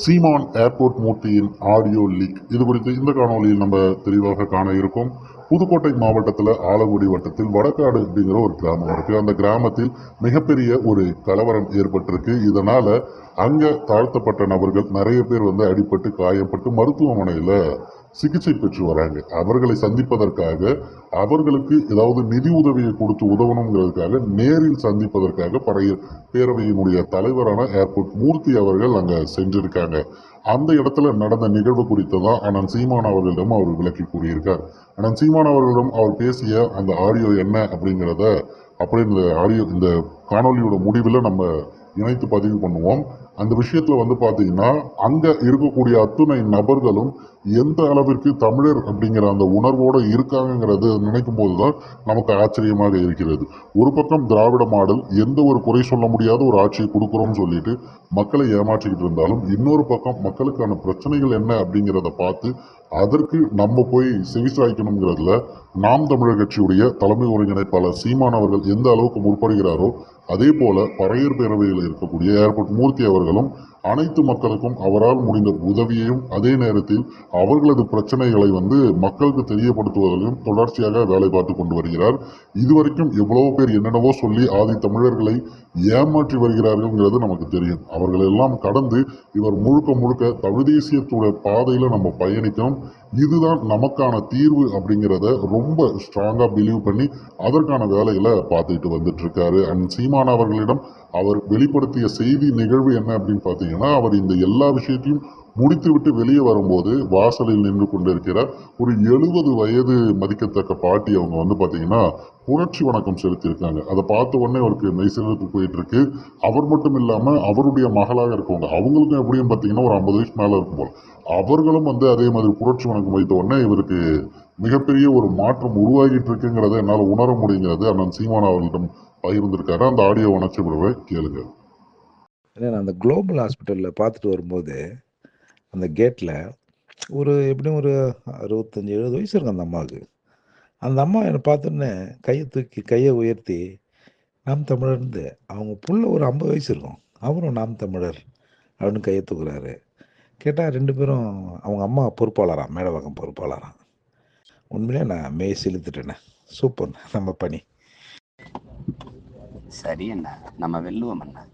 சீமான் airport மூர்த்தியின் audio leak. இது குறித்து இந்த காணொலியில் நம்ம தெளிவாக காண இருக்கோம். புதுக்கோட்டை மாவட்டத்தில் ஆலங்குடி வட்டத்தில் வடக்காடு அப்படிங்கிற ஒரு கிராமம் இருக்குது அந்த கிராமத்தில் மிகப்பெரிய ஒரு கலவரம் ஏற்பட்டிருக்கு. இதனால் அங்கே தாழ்த்தப்பட்ட நபர்கள் நிறைய பேர் வந்து அடிபட்டு காயப்பட்டு மருத்துவமனையில் சிகிச்சை பெற்று வராங்க. அவர்களை சந்திப்பதற்காக அவர்களுக்கு ஏதாவது நிதி உதவியை கொடுத்து உதவணுங்கிறதுக்காக நேரில் சந்திப்பதற்காக பழைய பேரவையினுடைய தலைவரான ஏர்போர்ட் மூர்த்தி அவர்கள் அங்கே சென்றிருக்காங்க. அந்த இடத்துல நடந்த நிகழ்வு குறித்து தான் அண்ணன் சீமான் அவர்களிடம் அவர் விளக்கி கூறியிருக்கார். அண்ணன் சீமான் அவர்களிடம் அவர் பேசிய அந்த ஆடியோ என்ன அப்படிங்கிறத அப்படியே இந்த ஆடியோ இந்த காணொலியோட முடிவில் நம்ம இணைத்து பதிவு பண்ணுவோம். அந்த விஷயத்துல வந்து பார்த்தீங்கன்னா அங்க இருக்கக்கூடிய அத்துணை நபர்களும் எந்த அளவிற்கு தமிழர் அப்படிங்கிற அந்த உணர்வோடு இருக்காங்கங்கிறது நினைக்கும் போது தான் நமக்கு ஆச்சரியமாக இருக்கிறது. ஒரு பக்கம் திராவிட மாடல் எந்த ஒரு குறை சொல்ல முடியாத ஒரு ஆட்சியை கொடுக்குறோம்னு சொல்லிட்டு மக்களை ஏமாற்றிக்கிட்டு இருந்தாலும் இன்னொரு பக்கம் மக்களுக்கான பிரச்சனைகள் என்ன அப்படிங்கிறத பார்த்து அதற்கு நம்ம போய் செவிசாய்க்கணுங்கிறதுல நாம் தமிழர் கட்சியுடைய தலைமை ஒருங்கிணைப்பாளர் சீமான் அவர்கள் எந்த அளவுக்கு முற்படுகிறாரோ அதே போல பறையர் பேரவையில் இருக்கக்கூடிய ஏர்போர்ட் மூர்த்தி அவர்கள் அவர்களும் அனைத்து மக்களுக்கும் அவரால் முடிந்த உதவியையும் அதே நேரத்தில் அவர்களது பிரச்சனைகளை வந்து மக்களுக்கு தெரியப்படுத்துவதிலும் தொடர்ச்சியாக வேலை பார்த்து கொண்டு வருகிறார். இதுவரைக்கும் எவ்வளவோ பேர் என்னென்னவோ சொல்லி ஆதி தமிழர்களை ஏமாற்றி வருகிறார்கள்ங்கிறது நமக்கு தெரியும். அவர்களெல்லாம் கடந்து இவர் முழுக்க முழுக்க தமிழ் தேசியத்தோட பாதையில் நம்ம பயணிக்கணும். இதுதான் நமக்கான தீர்வு அப்படிங்கிறத ரொம்ப ஸ்ட்ராங்காக பிலீவ் பண்ணி அதற்கான வேலையில் பார்த்துக்கிட்டு வந்துட்டு இருக்காரு. அண்ட் சீமான் அவர்களிடம் அவர் வெளிப்படுத்திய செய்தி நிகழ்வு என்ன அப்படின்னு பார்த்தீங்கன்னா அவர் இந்த எல்லா விஷயத்தையும் முடித்துவிட்டு வெளியே வரும்போது வாசலில் நின்று கொண்டிருக்கிற ஒரு எழுபது வயது மதிக்கத்தக்க பாட்டி அவங்க வந்து பார்த்தீங்கன்னா புரட்சி வணக்கம் செலுத்தியிருக்காங்க. அதை பார்த்த உடனே அவருக்கு மெய்சிலுக்கு போயிட்டு இருக்கு அவர் மட்டும் இல்லாமல் அவருடைய மகளாக இருக்கவங்க அவங்களுக்கும் எப்படியும் பார்த்தீங்கன்னா ஒரு ஐம்பது வயசு மேலே இருக்கும் போல். அவர்களும் வந்து அதே மாதிரி புரட்சி வணக்கம் வைத்த உடனே இவருக்கு மிகப்பெரிய ஒரு மாற்றம் உருவாகிட்டு இருக்குங்கிறத என்னால் உணர முடியுங்கிறது அண்ணன் சீமான் அவர்களிடம் பகிர்ந்திருக்காரு. அந்த ஆடியோ உணர்ச்சி விடுவை கேளுங்க. ஏன்னா நான் அந்த குளோபல் ஹாஸ்பிட்டலில் பார்த்துட்டு வரும்போது அந்த கேட்டில் ஒரு எப்படியும் ஒரு அறுபத்தஞ்சி எழுபது வயசு இருக்கும் அந்த அம்மாவுக்கு. அந்த அம்மா என்னை பார்த்தோன்னே கையை தூக்கி கையை உயர்த்தி நாம் தமிழர்ந்து அவங்க புள்ள ஒரு ஐம்பது வயசு இருக்கும். அவரும் நாம் தமிழர் அப்படின்னு கையை தூக்குறாரு. கேட்டால் ரெண்டு பேரும் அவங்க அம்மா பொறுப்பாளராம் மேடவாக்கம் பொறுப்பாளராம். உண்மையிலே நான் மெய் செலுத்துட்டேனே. சூப்பர் நம்ம பணி. சரி அண்ணா நம்ம வெல்லுவோம் அண்ணா.